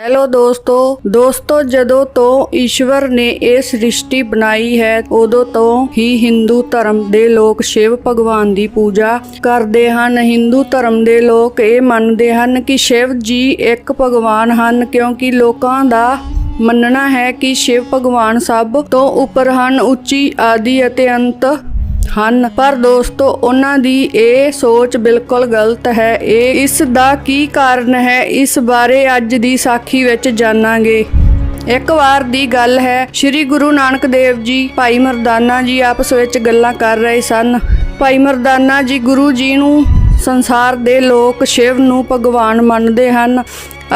Hello ਦੋਸਤੋ ਦੋਸਤੋ ਜਦੋਂ ਤੋਂ ਈਸ਼ਵਰ ਨੇ ਇਹ ਸ੍ਰਿਸ਼ਟੀ ਬਣਾਈ ਹੈ, ਉਦੋਂ ਤੋਂ ਹੀ ਹਿੰਦੂ ਧਰਮ ਦੇ ਲੋਕ ਸ਼ਿਵ ਭਗਵਾਨ ਦੀ ਪੂਜਾ ਕਰਦੇ ਹਨ। ਹਿੰਦੂ ਧਰਮ ਦੇ ਲੋਕ ਇਹ ਮੰਨਦੇ ਹਨ ਕਿ ਸ਼ਿਵ ਜੀ ਇੱਕ ਭਗਵਾਨ ਹਨ, ਕਿਉਂਕਿ ਲੋਕਾਂ ਦਾ ਮੰਨਣਾ ਹੈ ਕਿ ਸ਼ਿਵ ਭਗਵਾਨ ਸਭ ਤੋਂ ਉੱਪਰ ਹਨ, ਉੱਚੀ, ਆਦਿ ਅਤੇ ਅੰਤ ਹਨ। ਪਰ ਦੋਸਤੋ, ਉਹਨਾਂ ਦੀ ਇਹ ਸੋਚ ਬਿਲਕੁਲ ਗਲਤ ਹੈ। ਇਹ ਇਸ ਦਾ ਕੀ ਕਾਰਨ ਹੈ? ਇਸ ਬਾਰੇ ਅੱਜ ਦੀ ਸਾਖੀ ਵਿੱਚ ਜਾਣਾਂਗੇ। ਇੱਕ ਵਾਰ ਦੀ ਗੱਲ ਹੈ, ਸ੍ਰੀ ਗੁਰੂ ਨਾਨਕ ਦੇਵ ਜੀ, ਭਾਈ ਮਰਦਾਨਾ ਜੀ ਆਪਸ ਵਿੱਚ ਗੱਲਾਂ ਕਰ ਰਹੇ ਸਨ। ਭਾਈ ਮਰਦਾਨਾ ਜੀ ਗੁਰੂ ਜੀ ਨੂੰ ਸੰਸਾਰ ਦੇ ਲੋਕ ਸ਼ਿਵ ਨੂੰ ਭਗਵਾਨ ਮੰਨਦੇ ਹਨ।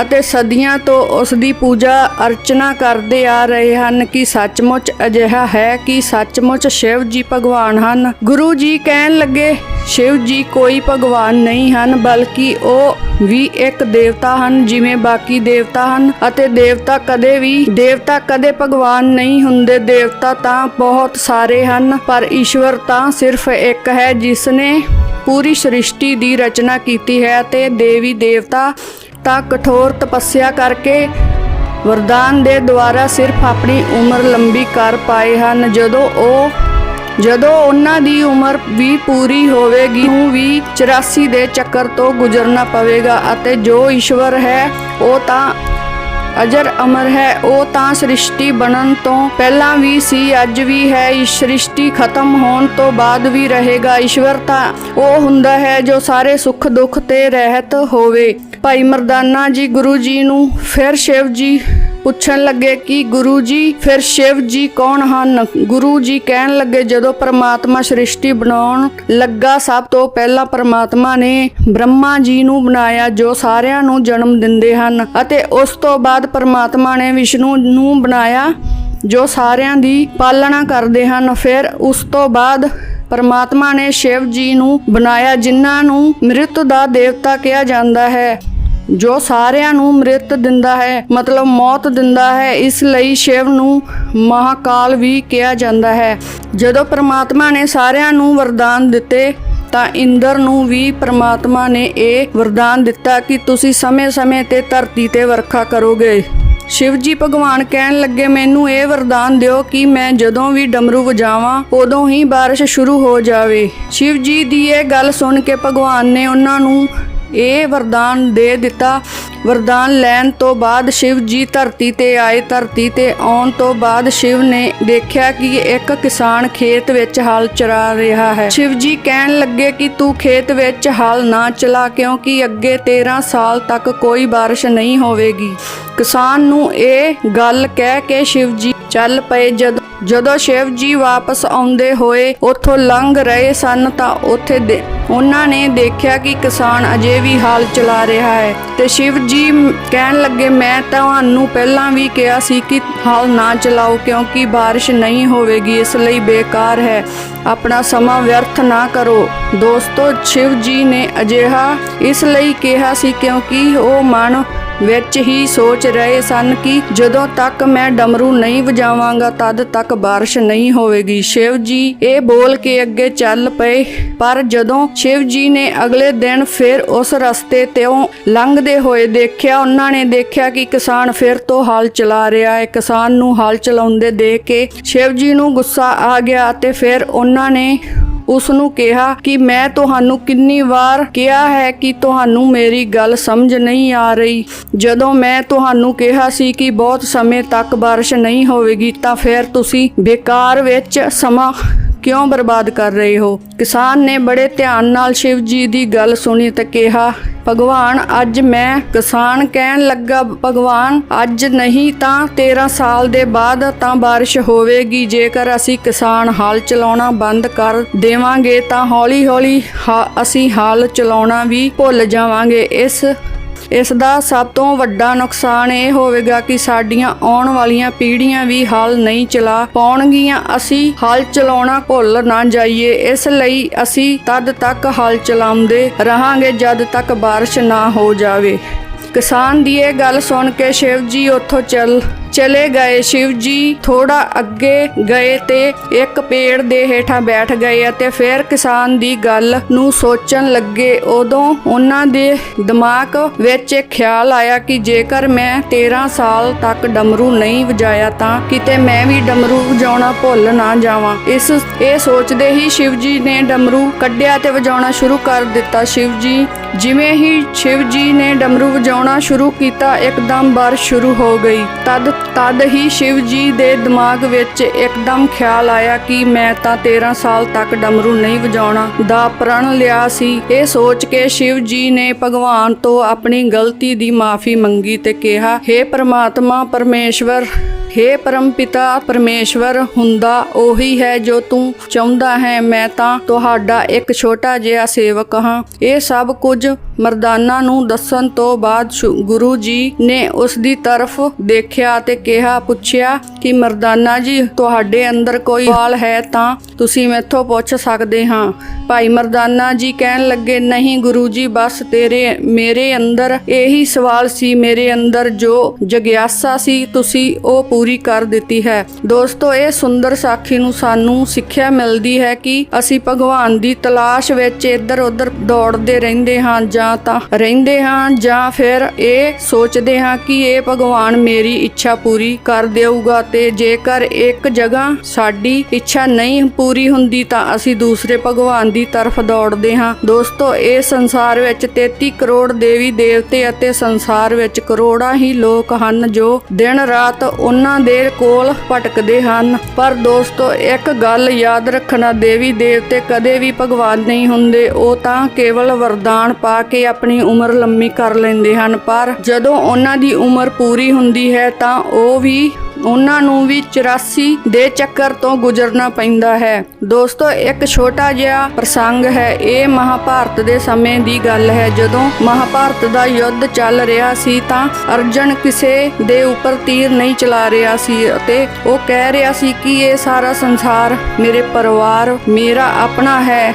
ਅਤੇ ਸਦੀਆਂ ਤੋਂ ਉਸ ਦੀ ਪੂਜਾ ਅਰਚਨਾ ਕਰਦੇ ਆ ਰਹੇ ਹਨ ਕਿ ਸੱਚਮੁੱਚ ਅਜਿਹਾ ਹੈ ਕਿ ਸੱਚਮੁੱਚ ਸ਼ਿਵ ਜੀ ਭਗਵਾਨ ਹਨ। ਗੁਰੂ ਜੀ ਕਹਿਣ ਲੱਗੇ, ਸ਼ਿਵ ਜੀ ਕੋਈ ਭਗਵਾਨ ਨਹੀਂ ਹਨ, ਬਲਕਿ ਉਹ ਵੀ ਇੱਕ ਦੇਵਤਾ ਹਨ, ਜਿਵੇਂ ਬਾਕੀ ਦੇਵਤਾ ਹਨ। ਅਤੇ ਦੇਵਤਾ ਕਦੇ ਵੀ, ਦੇਵਤਾ ਕਦੇ ਭਗਵਾਨ ਨਹੀਂ ਹੁੰਦੇ। ਦੇਵਤਾ ਤਾਂ ਬਹੁਤ ਸਾਰੇ ਹਨ, ਪਰ ਈਸ਼ਵਰ ਤਾਂ ਸਿਰਫ ਇੱਕ ਹੈ, ਜਿਸ ਨੇ ਪੂਰੀ ਸ੍ਰਿਸ਼ਟੀ ਦੀ ਰਚਨਾ ਕੀਤੀ ਹੈ ਤੇ ਦੇਵੀ ਦੇਵਤਾ ਤਾਂ ਕਠੋਰ ਤਪੱਸਿਆ ਕਰਕੇ ਵਰਦਾਨ ਦੇ ਦੁਆਰਾ ਸਿਰਫ ਆਪਣੀ ਉਮਰ ਲੰਬੀ ਕਰ ਪਾਏ ਹਨ। ਜਦੋਂ ਉਹ, ਜਦੋਂ ਉਹਨਾਂ ਦੀ ਉਮਰ ਵੀ ਪੂਰੀ ਹੋਵੇਗੀ, ਨੂੰ ਵੀ 84 ਦੇ ਚੱਕਰ ਤੋਂ ਗੁਜ਼ਰਨਾ ਪਵੇਗਾ ਅਤੇ ਜੋ ਈਸ਼ਵਰ ਹੈ, ਉਹ ਤਾਂ ਅਜਰ ਅਮਰ ਹੈ, ਉਹ ਤਾਂ ਸ੍ਰਿਸ਼ਟੀ ਬਣਨ ਤੋਂ ਪਹਿਲਾਂ ਵੀ ਸੀ, ਅੱਜ ਵੀ ਹੈ। ਸ੍ਰਿਸ਼ਟੀ ਖਤਮ ਹੋਣ ਤੋਂ ਬਾਅਦ ਵੀ ਰਹੇਗਾ। ਈਸ਼ਵਰ ਤਾਂ ਉਹ ਹੁੰਦਾ ਹੈ ਜੋ ਸਾਰੇ ਸੁੱਖ ਦੁੱਖ ਤੇ ਰਹਿਤ ਹੋਵੇ। ਭਾਈ ਮਰਦਾਨਾ ਜੀ ਗੁਰੂ ਜੀ ਨੂੰ ਫਿਰ ਸ਼ਿਵ ਜੀ ਪੁੱਛਣ ਲੱਗੇ ਕਿ ਗੁਰੂ ਜੀ, ਫਿਰ ਸ਼ਿਵ ਜੀ ਕੌਣ ਹਨ? ਗੁਰੂ ਜੀ ਕਹਿਣ ਲੱਗੇ, ਜਦੋਂ ਪਰਮਾਤਮਾ ਸ੍ਰਿਸ਼ਟੀ ਬਣਾਉਣ ਲੱਗਾ, ਸਭ ਤੋਂ ਪਹਿਲਾਂ ਪਰਮਾਤਮਾ ਨੇ ਬ੍ਰਹਮਾ ਜੀ ਨੂੰ ਬਣਾਇਆ, ਜੋ ਸਾਰਿਆਂ ਨੂੰ ਜਨਮ ਦਿੰਦੇ ਹਨ ਅਤੇ ਉਸ ਤੋਂ ਬਾਅਦ ਪਰਮਾਤਮਾ ਨੇ ਵਿਸ਼ਨੂੰ ਨੂੰ ਬਣਾਇਆ, ਜੋ ਸਾਰਿਆਂ ਦੀ ਪਾਲਣਾ ਕਰਦੇ ਹਨ। ਫਿਰ ਉਸ ਤੋਂ ਬਾਅਦ ਪਰਮਾਤਮਾ ਨੇ ਸ਼ਿਵ ਜੀ ਨੂੰ ਬਣਾਇਆ, ਜਿਨ੍ਹਾਂ ਨੂੰ ਮ੍ਰਿਤ ਦਾ ਦੇਵਤਾ ਕਿਹਾ ਜਾਂਦਾ ਹੈ। ਜੋ ਸਾਰਿਆਂ ਨੂੰ ਮ੍ਰਿਤ ਦਿੰਦਾ ਹੈ, ਮਤਲਬ ਮੌਤ ਦਿੰਦਾ ਹੈ, ਇਸ ਲਈ ਸ਼ਿਵ ਨੂੰ ਮਹਾਕਾਲ ਵੀ ਕਿਹਾ ਜਾਂਦਾ ਹੈ। ਜਦੋਂ ਪ੍ਰਮਾਤਮਾ ਨੇ ਸਾਰਿਆਂ ਨੂੰ ਵਰਦਾਨ ਦਿੱਤੇ, ਤਾਂ ਇੰਦਰ ਨੂੰ ਵੀ ਪ੍ਰਮਾਤਮਾ ਨੇ ਇਹ ਵਰਦਾਨ ਦਿੱਤਾ ਕਿ ਤੁਸੀਂ ਸਮੇਂ-ਸਮੇਂ ਤੇ ਧਰਤੀ ਤੇ ਵਰਖਾ ਕਰੋਗੇ। ਸ਼ਿਵ ਜੀ ਭਗਵਾਨ ਕਹਿਣ ਲੱਗੇ, ਮੈਨੂੰ ਇਹ ਵਰਦਾਨ ਦਿਓ ਕਿ ਮੈਂ ਜਦੋਂ ਵੀ ਡਮਰੂ ਵਜਾਵਾਂ, ਉਦੋਂ ਹੀ ਬਾਰਿਸ਼ ਸ਼ੁਰੂ ਹੋ ਜਾਵੇ। ਸ਼ਿਵ ਜੀ ਦੀ ਇਹ ਗੱਲ ਸੁਣ ਕੇ ਭਗਵਾਨ ਨੇ ਉਹਨਾਂ ਨੂੰ ਇਹ ਵਰਦਾਨ ਦੇ ਦਿੱਤਾ। ਵਰਦਾਨ ਲੈਣ ਤੋਂ ਬਾਅਦ ਸ਼ਿਵ ਜੀ ਧਰਤੀ ਤੇ ਆਏ। ਧਰਤੀ ਤੇ ਆਉਣ ਤੋਂ ਬਾਅਦ ਸ਼ਿਵ ਨੇ ਦੇਖਿਆ ਕਿ ਇੱਕ ਕਿਸਾਨ ਖੇਤ ਵਿੱਚ ਹਲ ਚਰਾ ਰਿਹਾ ਹੈ। ਸ਼ਿਵ ਜੀ ਕਹਿਣ ਲੱਗੇ ਕਿ ਤੂੰ ਖੇਤ ਵਿੱਚ ਹਲ ਨਾ ਚਲਾ ਕਿਉਂਕਿ ਅੱਗੇ 13 ਸਾਲ ਤੱਕ ਕੋਈ ਬਾਰਿਸ਼ ਨਹੀਂ ਹੋਵੇਗੀ। ਕਿਸਾਨ ਨੂੰ ਇਹ ਗੱਲ ਕਹਿ ਕੇ ਸ਼ਿਵ ਜੀ ਚੱਲ ਪਏ ਜਦ, ਜਦੋਂ ਸ਼ਿਵ ਜੀ ਵਾਪਸ ਆਉਂਦੇ ਹੋਏ ਉੱਥੋਂ ਲੰਘ ਰਹੇ ਸਨ ਤਾਂ ਉੱਥੇ ਉਹਨਾਂ ਨੇ ਦੇਖਿਆ ਕਿ ਕਿਸਾਨ ਅਜੇ ਵੀ ਹਾਲ ਚਲਾ ਰਿਹਾ ਹੈ। ਤੇ ਸ਼ਿਵ ਜੀ ਕਹਿਣ ਲੱਗੇ, ਮੈਂ ਤੁਹਾਨੂੰ ਪਹਿਲਾਂ ਵੀ ਕਿਹਾ ਸੀ ਕਿ ਹਾਲ ਨਾ ਚਲਾਓ ਕਿਉਂਕਿ ਬਾਰਿਸ਼ ਨਹੀਂ ਹੋਵੇਗੀ, ਇਸ ਲਈ ਬੇਕਾਰ ਹੈ। ਆਪਣਾ ਸਮਾਂ ਵਿਅਰਥ ਨਾ ਕਰੋ। ਦੋਸਤੋ, ਸ਼ਿਵ ਜੀ ਨੇ ਅਜਿਹਾ ਇਸ ਲਈ ਕਿਹਾ ਸੀ ਕਿਉਂਕਿ ਉਹ ਮਨ ਵਿੱਚ ਹੀ ਸੋਚ ਰਹੇ ਸਨ ਕਿ ਜਦੋਂ ਤੱਕ ਮੈਂ ਡਮਰੂ ਨਹੀਂ ਵਜਾਵਾਂਗਾ, ਤਦ ਤੱਕ ਬਾਰਿਸ਼ ਨਹੀਂ ਹੋਵੇਗੀ। ਸ਼ਿਵ ਜੀ ਇਹ ਬੋਲ ਕੇ ਅੱਗੇ ਚੱਲ ਪਏ। ਪਰ ਜਦੋਂ ਸ਼ਿਵ ਜੀ ਨੇ ਅਗਲੇ ਦਿਨ ਫਿਰ ਉਸ ਰਸਤੇ ਤੋਂ ਲੰਘਦੇ ਹੋਏ ਦੇਖਿਆ, ਉਹਨਾਂ ਨੇ ਦੇਖਿਆ ਕਿ ਕਿਸਾਨ ਫਿਰ ਤੋਂ ਹਲ ਚਲਾ ਰਿਹਾ ਹੈ। ਕਿਸਾਨ ਨੂੰ ਹਲ ਚਲਾਉਂਦੇ ਦੇਖ ਕੇ ਸ਼ਿਵ ਜੀ ਨੂੰ ਗੁੱਸਾ ਆ ਗਿਆ ਅਤੇ ਫਿਰ ਉਹਨਾਂ ਨੇ ਉਸ ਨੂੰ ਕਿਹਾ ਕਿ ਮੈਂ ਤੁਹਾਨੂੰ ਕਿੰਨੀ ਵਾਰ ਕਿਹਾ ਹੈ ਕਿ ਤੁਹਾਨੂੰ ਮੇਰੀ ਗੱਲ ਸਮਝ ਨਹੀਂ ਆ ਰਹੀ। ਜਦੋਂ ਮੈਂ ਤੁਹਾਨੂੰ ਕਿਹਾ ਸੀ ਕਿ ਬਹੁਤ ਸਮੇਂ ਤੱਕ ਬਾਰਿਸ਼ ਨਹੀਂ ਹੋਵੇਗੀ, ਤਾਂ ਫਿਰ ਤੁਸੀਂ ਬੇਕਾਰ ਵਿੱਚ ਸਮਾਂ ਕਿਉਂ ਬਰਬਾਦ ਕਰ ਰਹੇ ਹੋ? ਕਿਸਾਨ ਨੇ ਬੜੇ ਧਿਆਨ ਨਾਲ ਸ਼ਿਵ ਜੀ ਦੀ ਗੱਲ ਸੁਣੀ ਤੇ ਕਿਹਾ ਭਗਵਾਨ, ਅੱਜ ਮੈਂ ਕਿਸਾਨ ਕਹਿਣ ਲੱਗਾ, ਭਗਵਾਨ, ਅੱਜ ਨਹੀਂ ਤਾਂ 13 ਸਾਲ ਦੇ ਬਾਅਦ ਤਾਂ ਬਾਰਿਸ਼ ਹੋਵੇਗੀ। ਜੇਕਰ ਅਸੀਂ ਕਿਸਾਨ ਹਾਲ ਚਲਾਉਣਾ ਬੰਦ ਕਰ ਦੇਵਾਂਗੇ, ਤਾਂ ਹੌਲੀ-ਹੌਲੀ ਹਾ- ਅਸੀਂ ਹਾਲ ਚਲਾਉਣਾ ਵੀ ਭੁੱਲ ਜਾਵਾਂਗੇ। ਇਸ ਇਸ ਦਾ ਸਭ ਤੋਂ ਵੱਡਾ ਨੁਕਸਾਨ ਇਹ ਹੋਵੇਗਾ ਕਿ ਸਾਡੀਆਂ ਆਉਣ ਵਾਲੀਆਂ ਪੀੜ੍ਹੀਆਂ ਵੀ ਹਲ ਨਹੀਂ ਚਲਾ ਪਾਉਣਗੀਆਂ। ਅਸੀਂ ਹਲ ਚਲਾਉਣਾ ਭੁੱਲ ਨਾ ਜਾਈਏ। ਇਸ ਲਈ ਅਸੀਂ ਤਦ ਤੱਕ ਹਲ ਚਲਾਉਂਦੇ ਰਹਾਂਗੇ ਜਦ ਤੱਕ ਬਾਰਿਸ਼ ਨਾ ਹੋ ਜਾਵੇ। ਕਿਸਾਨ ਦੀ ਇਹ ਗੱਲ ਸੁਣ ਕੇ ਸ਼ਿਵ ਜੀ ਉੱਥੋਂ ਚੱਲ ਚਲੇ ਗਏ। ਸ਼ਿਵ ਜੀ ਥੋੜਾ ਅੱਗੇ ਗਏ ਤੇ ਇੱਕ ਪੇੜ ਦੇ ਹੇਠਾਂ ਬੈਠ ਗਏ ਅਤੇ ਫਿਰ ਕਿਸਾਨ ਦੀ ਗੱਲ ਨੂੰ ਸੋਚਣ ਲੱਗੇ। ਉਦੋਂ ਉਹਨਾਂ ਦੇ ਦਿਮਾਗ ਵਿੱਚ ਇੱਕ ਖਿਆਲ ਆਇਆ ਕਿ ਜੇਕਰ ਮੈਂ 13 ਸਾਲ ਤੱਕ ਡਮਰੂ ਨਹੀਂ ਵਜਾਇਆ ਤਾਂ ਕਿਤੇ ਮੈਂ ਵੀ ਡਮਰੂ ਵਜਾਉਣਾ ਭੁੱਲ ਨਾ ਜਾਵਾਂ। ਇਸ, ਇਹ ਸੋਚਦੇ ਹੀ ਸ਼ਿਵ ਜੀ ਨੇ ਡਮਰੂ ਕੱਢਿਆ ਤੇ ਵਜਾਉਣਾ ਸ਼ੁਰੂ ਕਰ ਦਿੱਤਾ। ਸ਼ਿਵ ਜੀ ਜਿਵੇਂ ਹੀ ਸ਼ਿਵ ਜੀ ਨੇ ਡਮਰੂ ਵਜਾਉਣਾ ਸ਼ੁਰੂ ਕੀਤਾ, ਇੱਕਦਮ ਬਾਰਿਸ਼ ਸ਼ੁਰੂ ਹੋ ਗਈ। ਤਦ ਤਦ ਹੀ ਸ਼ਿਵ ਜੀ ਦੇ ਦਿਮਾਗ ਵਿੱਚ ਇੱਕਦਮ ਖਿਆਲ ਆਇਆ ਕਿ ਮੈਂ ਤਾਂ 13 ਸਾਲ ਤੱਕ ਡਮਰੂ ਨਹੀਂ ਵਜਾਉਣਾ ਦਾ ਪ੍ਰਣ ਲਿਆ ਸੀ। ਇਹ ਸੋਚ ਕੇ ਸ਼ਿਵ ਜੀ ਨੇ ਭਗਵਾਨ ਤੋਂ ਆਪਣੀ ਗਲਤੀ ਦੀ ਮਾਫੀ ਮੰਗੀ ਤੇ ਕਿਹਾ हे ਪ੍ਰਮਾਤਮਾ, ਪਰਮੇਸ਼ਵਰ हे ਪਰਮ ਪਿਤਾ ਪਰਮੇਸ਼ਵਰ, ਹੁੰਦਾ ਉਹੀ ਹੈ ਜੋ ਤੂੰ ਚਾਹੁੰਦਾ ਹੈ। ਮੈਂ ਤਾਂ ਤੁਹਾਡਾ ਇੱਕ ਛੋਟਾ ਜਿਹਾ ਸੇਵਕ ਹਾਂ। ਇਹ ਸਭ ਕੁਝ ਮਰਦਾਨਾ ਨੂੰ ਦੱਸਣ ਤੋਂ ਬਾਅਦ ਸ਼ੁ- ਗੁਰੂ ਜੀ ਨੇ ਉਸ ਦੀ ਤਰਫ ਦੇਖਿਆ ਤੇ ਕਿਹਾ, ਪੁੱਛਿਆ ਕਿ ਮਰਦਾਨਾ ਜੀ, ਤੁਹਾਡੇ ਅੰਦਰ ਕੋਈ ਸਵਾਲ ਹੈ ਤਾਂ ਤੁਸੀਂ ਮੈਥੋਂ ਪੁੱਛ ਸਕਦੇ ਹਾਂ। ਭਾਈ ਮਰਦਾਨਾ ਜੀ ਕਹਿਣ ਲੱਗੇ, ਨਹੀਂ ਗੁਰੂ ਜੀ, ਬਸ ਤੇਰੇ, ਮੇਰੇ ਅੰਦਰ ਇਹੀ ਸਵਾਲ ਸੀ, ਮੇਰੇ ਅੰਦਰ ਜੋ ਜਗਿਆਸਾ ਸੀ, ਤੁਸੀਂ ਉਹ ਪੂਰੀ ਕਰ ਦਿੱਤੀ ਹੈ। ਦੋਸਤੋ, ਇਹ ਸੁੰਦਰ ਸਾਖੀ ਨੂੰ ਸਾਨੂੰ ਸਿੱਖਿਆ ਮਿਲਦੀ ਹੈ ਕਿ ਅਸੀਂ ਭਗਵਾਨ ਦੀ ਤਲਾਸ਼ ਵਿੱਚ ਇੱਧਰ ਉੱਧਰ ਦੌੜਦੇ ਰਹਿੰਦੇ ਹਾਂ ਜਾਂ ਤਾਂ ਰਹਿੰਦੇ ਹਾਂ ਜਾਂ ਫਿਰ ਇਹ ਸੋਚਦੇ ਹਾਂ ਕਿ ਇਹ ਭਗਵਾਨ ਮੇਰੀ ਇੱਛਾ ਪੂਰੀ ਕਰ ਦੇਊਗਾ ਤੇ ਜੇਕਰ ਇੱਕ ਜਗ੍ਹਾ ਸਾਡੀ ਇੱਛਾ ਨਹੀਂ ਪੂਰੀ ਹੁੰਦੀ ਤਾਂ ਅਸੀਂ ਦੂਸਰੇ ਭਗਵਾਨ ਦੀ ਤਰਫ ਦੌੜਦੇ ਹਾਂ। ਦੋਸਤੋ, ਇਹ ਸੰਸਾਰ ਵਿੱਚ 33 ਕਰੋੜ ਦੇਵੀ ਦੇਵਤੇ ਅਤੇ ਸੰਸਾਰ ਵਿੱਚ ਕਰੋੜਾਂ ਹੀ ਲੋਕ ਹਨ ਜੋ ਦਿਨ ਰਾਤ ਉਹਨਾਂ ਦੇ ਕੋਲ ਭਟਕਦੇ ਹਨ। ਪਰ ਦੋਸਤੋ, ਇੱਕ ਗੱਲ ਯਾਦ ਰੱਖਣਾ, ਦੇਵੀ ਦੇਵਤੇ ਕਦੇ ਵੀ ਭਗਵਾਨ ਨਹੀਂ ਹੁੰਦੇ, ਉਹ ਤਾਂ ਕੇਵਲ ਵਰਦਾਨ ਪਾ ਕੇ ਆਪਣੀ ਉਮਰ ਲੰਮੀ ਕਰ ਲੈਂਦੇ ਹਨ, ਪਰ ਜਦੋਂ ਉਹਨਾਂ ਦੀ ਉਮਰ ਪੂਰੀ ਹੁੰਦੀ ਹੈ ਤਾਂ ਉਹ ਵੀ ਉਹਨਾਂ ਨੂੰ ਵੀ 84 ਦੇ ਚੱਕਰ ਤੋਂ ਗੁਜ਼ਰਨਾ ਪੈਂਦਾ ਹੈ। ਦੋਸਤੋ, ਇੱਕ ਛੋਟਾ ਜਿਹਾ ਪ੍ਰਸੰਗ ਹੈ, ਇਹ ਮਹਾਭਾਰਤ ਦੇ ਸਮੇਂ ਦੀ ਗੱਲ ਹੈ। ਜਦੋਂ ਮਹਾਭਾਰਤ ਦਾ ਯੁੱਧ ਚੱਲ ਰਿਹਾ ਸੀ ਤਾਂ ਅਰਜਨ ਕਿਸੇ ਦੇ ਉੱਪਰ ਤੀਰ ਨਹੀਂ ਚਲਾ ਰਿਹਾ ਸੀ ਅਤੇ ਉਹ ਕਹਿ ਰਿਹਾ ਸੀ ਕਿ ਇਹ ਸਾਰਾ ਸੰਸਾਰ ਮੇਰੇ ਪਰਿਵਾਰ, ਮੇਰਾ ਆਪਣਾ ਹੈ।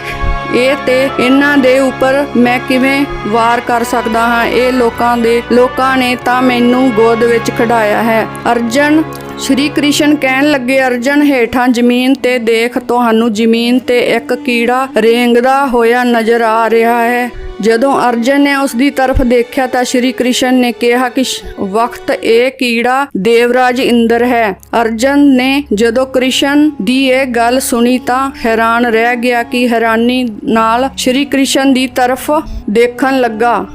ਇਹ ਤੇ ਇਹਨਾਂ ਦੇ ਉੱਪਰ ਮੈਂ ਕਿਵੇਂ ਵਾਰ ਕਰ ਸਕਦਾ ਹਾਂ? ਇਹ ਲੋਕਾਂ ਦੇ, ਲੋਕਾਂ ਨੇ ਤਾਂ ਮੈਨੂੰ ਗੋਦ ਵਿੱਚ ਖੜਾਇਆ ਹੈ। ਅਰਜਨ, ਸ਼੍ਰੀ ਕ੍ਰਿਸ਼ਨ ਕਹਿਣ ਲੱਗੇ, ਅਰਜਨ ਹੇਠਾਂ ਜ਼ਮੀਨ ਤੇ ਦੇਖ, ਤੁਹਾਨੂੰ ਜ਼ਮੀਨ ਤੇ ਇੱਕ ਕੀੜਾ ਰੇਂਗਦਾ ਹੋਇਆ ਨਜ਼ਰ ਆ ਰਿਹਾ ਹੈ। ਜਦੋਂ ਅਰਜਨ ਨੇ ਉਸ ਦੀ ਤਰਫ ਦੇਖਿਆ ਤਾਂ ਸ਼੍ਰੀ ਕ੍ਰਿਸ਼ਨ ਨੇ ਕਿਹਾ ਕਿ ਵਕਤ ਇਹ ਕੀੜਾ ਦੇਵਰਾਜ ਇੰਦਰ ਹੈ। ਅਰਜਨ ਨੇ ਜਦੋਂ ਕ੍ਰਿਸ਼ਨ ਦੀ ਇਹ ਗੱਲ ਸੁਣੀ ਤਾਂ ਹੈਰਾਨ ਰਹਿ ਗਿਆ ਕਿ ਹੈਰਾਨੀ ਨਾਲ ਸ਼੍ਰੀ ਕ੍ਰਿਸ਼ਨ ਦੀ ਤਰਫ ਦੇਖਣ ਲੱਗਾ।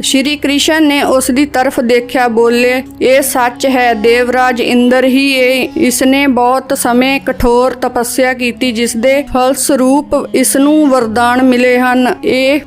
ਸ਼੍ਰੀ ਕ੍ਰਿਸ਼ਨ ਨੇ ਉਸ ਦੀ ਤਰਫ ਦੇਖਿਆ, ਬੋਲੇ, ਇਹ ਸੱਚ ਹੈ, ਦੇਵਰਾਜ ਇੰਦਰ ਹੀ ਇਹ, ਇਸਨੇ ਬਹੁਤ ਸਮੇਂ ਕਠੋਰ ਤਪੱਸਿਆ ਕੀਤੀ ਜਿਸ ਦੇ ਫਲਸਰੂਪ ਇਸ ਨੂੰ ਵਰਦਾਨ ਮਿਲੇ ਹਨ। ਇਹ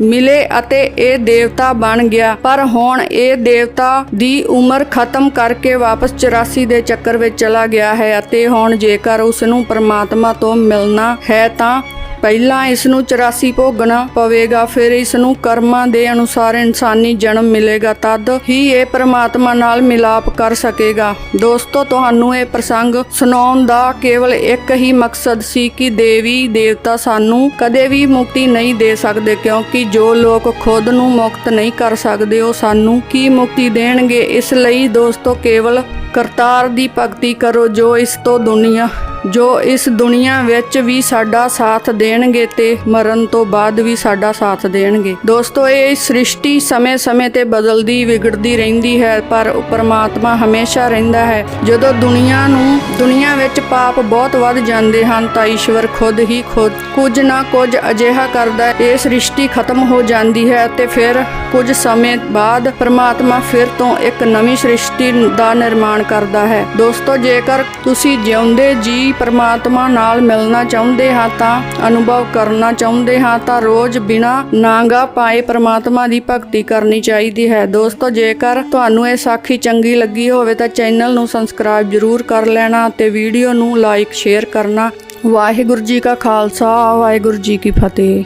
ਮਿਲੇ ਅਤੇ ਇਹ ਦੇਵਤਾ ਬਣ ਗਿਆ। ਪਰ ਹੁਣ ਇਹ ਦੇਵਤਾ ਦੀ ਉਮਰ ਖਤਮ ਕਰਕੇ ਵਾਪਸ 84 ਦੇ ਚੱਕਰ ਵਿੱਚ ਚਲਾ ਗਿਆ ਹੈ ਅਤੇ ਹੁਣ ਜੇਕਰ ਉਸ ਨੂੰ ਪਰਮਾਤਮਾ ਤੋਂ ਮਿਲਣਾ ਹੈ ਤਾਂ ਪਹਿਲਾਂ ਇਸ ਨੂੰ 84 ਭੋਗਣਾ ਪਵੇਗਾ, ਫਿਰ ਇਸ ਨੂੰ ਕਰਮਾਂ ਦੇ ਅਨੁਸਾਰ ਇਨਸਾਨੀ ਜਨਮ ਮਿਲੇਗਾ, ਤਦ ਹੀ ਇਹ ਪ੍ਰਮਾਤਮਾ ਨਾਲ ਮਿਲਾਪ ਕਰ ਸਕੇਗਾ। ਦੋਸਤੋ, ਤੁਹਾਨੂੰ ਇਹ ਪ੍ਰਸੰਗ ਸੁਣਾਉਣ ਦਾ ਕੇਵਲ ਇੱਕ ਹੀ ਮਕਸਦ ਸੀ ਕਿ ਦੇਵੀ ਦੇਵਤਾ ਸਾਨੂੰ ਕਦੇ ਵੀ ਮੁਕਤੀ ਨਹੀਂ ਦੇ ਸਕਦੇ, ਕਿਉਂਕਿ ਜੋ ਲੋਕ ਖੁਦ ਨੂੰ ਮੁਕਤ ਨਹੀਂ ਕਰ ਸਕਦੇ, ਉਹ ਸਾਨੂੰ ਕੀ ਮੁਕਤੀ ਦੇਣਗੇ? ਇਸ ਲਈ ਦੋਸਤੋ, ਕੇਵਲ ਕਰਤਾਰ ਦੀ ਭਗਤੀ ਕਰੋ ਜੋ ਇਸ ਤੋਂ ਦੁਨੀਆ ਜੋ ਇਸ ਦੁਨੀਆ ਵਿੱਚ ਵੀ ਸਾਡਾ ਸਾਥ ਦੇਣਗੇ ਤੇ ਮਰਨ ਤੋਂ ਬਾਅਦ ਵੀ ਸਾਡਾ ਸਾਥ ਦੇਣਗੇ। ਦੋਸਤੋ, ਇਹ ਸ੍ਰਿਸ਼ਟੀ ਸਮੇਂ-ਸਮੇਂ ਤੇ ਬਦਲਦੀ, ਵਿਗੜਦੀ ਰਹਿੰਦੀ ਹੈ, ਪਰ ਪਰਮਾਤਮਾ ਹਮੇਸ਼ਾ ਰਹਿੰਦਾ ਹੈ। ਜਦੋਂ ਦੁਨੀਆ ਨੂੰ, ਦੁਨੀਆ ਵਿੱਚ ਪਾਪ ਬਹੁਤ ਵੱਧ ਜਾਂਦੇ ਹਨ, ਤਾਂ ਈਸ਼ਵਰ ਖੁਦ ਹੀ ਖੁਦ, ਕੁਝ ਨਾ ਕੁਝ ਅਜਿਹਾ ਕਰਦਾ ਹੈ। ਇਹ ਸ੍ਰਿਸ਼ਟੀ ਖਤਮ ਹੋ ਜਾਂਦੀ ਹੈ ਤੇ ਫਿਰ ਕੁਝ ਸਮੇਂ ਬਾਅਦ ਪਰਮਾਤਮਾ ਫਿਰ ਤੋਂ ਇੱਕ ਨਵੀਂ ਸ੍ਰਿਸ਼ਟੀ ਦਾ ਨਿਰਮਾਣ ਕਰਦਾ ਹੈ। ਦੋਸਤੋ, ਜੇਕਰ ਤੁਸੀਂ ਜਿਉਂਦੇ ਜੀ ਪਰਮਾਤਮਾ ਨਾਲ ਮਿਲਣਾ ਚਾਹੁੰਦੇ ਹਾਂ ਤਾਂ, ਅਨੁਭਵ ਕਰਨਾ ਚਾਹੁੰਦੇ ਹਾਂ ਤਾਂ ਰੋਜ਼ ਬਿਨਾ ਨਾਂਗਾ ਪਾਏ ਪਰਮਾਤਮਾ ਦੀ ਭਗਤੀ ਕਰਨੀ ਚਾਹੀਦੀ ਹੈ। ਦੋਸਤੋ, ਜੇਕਰ ਤੁਹਾਨੂੰ ਇਹ ਸਾਖੀ ਚੰਗੀ ਲੱਗੀ ਹੋਵੇ ਤਾਂ ਚੈਨਲ ਨੂੰ ਸਬਸਕ੍ਰਾਈਬ ਜ਼ਰੂਰ ਕਰ ਲੈਣਾ ਤੇ ਵੀਡੀਓ ਨੂੰ ਲਾਈਕ, ਸ਼ੇਅਰ ਕਰਨਾ। ਵਾਹਿਗੁਰੂ ਜੀ ਕਾ ਖਾਲਸਾ, ਵਾਹਿਗੁਰੂ ਜੀ ਕੀ ਫਤਿਹ।